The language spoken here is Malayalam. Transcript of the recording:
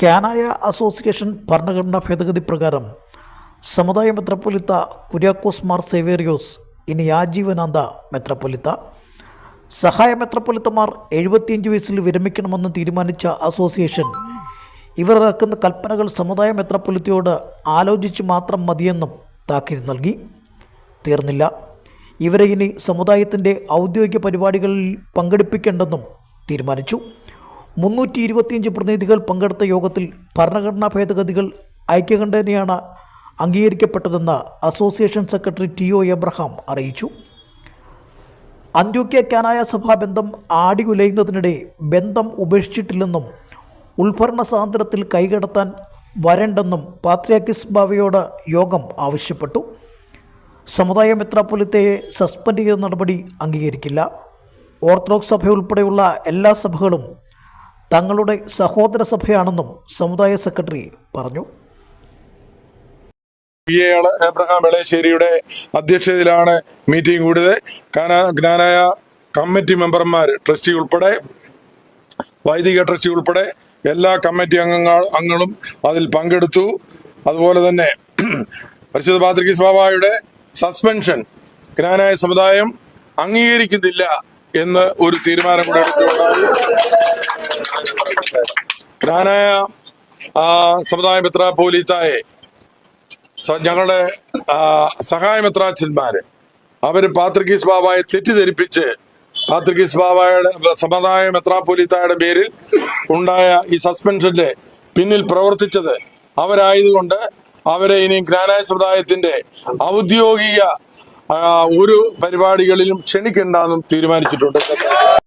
ക്യാനായ അസോസിയേഷൻ ഭരണഘടനാ ഭേദഗതി പ്രകാരം സമുദായ മെത്രപ്പൊലിത്ത കുര്യാക്കോസ് മാർ സേവേറിയോസ് ഇനി ആജീവനാന്ത മെത്രപ്പൊലിത്ത. സഹായ മെത്രപ്പൊലിത്തമാർ എഴുപത്തിയഞ്ച് വയസ്സിൽ വിരമിക്കണമെന്ന് തീരുമാനിച്ച അസോസിയേഷൻ ഇവർ ഇറക്കുന്ന കൽപ്പനകൾ സമുദായ മെത്രപ്പൊലിത്തയോട് ആലോചിച്ച് മാത്രം മതിയെന്നും താക്കീത് നൽകി. തീർന്നില്ല. ഇവരെ ഇനി സമുദായത്തിന്റെ ഔദ്യോഗിക പരിപാടികളിൽ പങ്കെടുപ്പിക്കേണ്ടെന്നും തീരുമാനിച്ചു. മുന്നൂറ്റി ഇരുപത്തിയഞ്ച് പ്രതിനിധികൾ പങ്കെടുത്ത യോഗത്തിൽ ഭരണഘടനാ ഭേദഗതികൾ ഐക്യകണ്ഠേനയാണ് അംഗീകരിക്കപ്പെട്ടതെന്ന് association secretary T O Abraham അറിയിച്ചു. അന്ത്യോക്യ കാനായ സഭാ ബന്ധം ആടി ഉലയുന്നതിനിടെ ബന്ധം ഉപേക്ഷിച്ചിട്ടില്ലെന്നും ഉൾഭരണ സ്വാതന്ത്ര്യത്തിൽ കൈകടത്താൻ വരണ്ടെന്നും പാത്രിയാക്കിസ് ബാവയോട് യോഗം ആവശ്യപ്പെട്ടു. സമുദായ മെത്രാപ്പൊലിത്തയെ സസ്പെൻഡ് ചെയ്ത നടപടി അംഗീകരിക്കില്ല. ഓർത്തഡോക്സ് സഭ ഉൾപ്പെടെയുള്ള എല്ലാ സഭകളും തങ്ങളുടെ സഹോദര സഭയാണെന്നും സമുദായ സെക്രട്ടറി പറഞ്ഞു. പി എ ആൾ എബ്രഹാം വെളേശ്ശേരിയുടെ അധ്യക്ഷതയിലാണ് മീറ്റിംഗ് കൂടിയത്. ജ്ഞാനായ കമ്മിറ്റി മെമ്പർമാർ ട്രസ്റ്റി ഉൾപ്പെടെ വൈദിക ട്രസ്റ്റി ഉൾപ്പെടെ എല്ലാ കമ്മിറ്റി അംഗങ്ങൾ അംഗങ്ങളും അതിൽ പങ്കെടുത്തു. അതുപോലെ തന്നെ പരിശുദ്ധ പാത്രികീസ് ബാബായുടെ സസ്പെൻഷൻ ജ്ഞാനായ സമുദായം അംഗീകരിക്കുന്നില്ല എന്ന് ഒരു തീരുമാനം കൂടെ എടുക്കുകയുണ്ടായി ജ്ഞാനായ സമുദായ മിത്ര പോലീത്തായെ സ- ഞങ്ങളുടെ സഹായ മിത്രാച്ചന്മാര് അവർ പാത്രികീസ് ബാബായെ തെറ്റിദ്ധരിപ്പിച്ച് പാത്രികീസ് ബാബായുടെ സമുദായ മെത്രാപ്പൊലിത്തായുടെ പേരിൽ ഉണ്ടായ ഈ സസ്പെൻഷന്റെ പിന്നിൽ പ്രവർത്തിച്ചത് അവരായതുകൊണ്ട് അവരെ ഇനി ജ്ഞാനായ സമുദായത്തിന്റെ ഔദ്യോഗിക ഒരു പരിപാടികളിലും ക്ഷണിക്കേണ്ടെന്നും തീരുമാനിച്ചിട്ടുണ്ട്.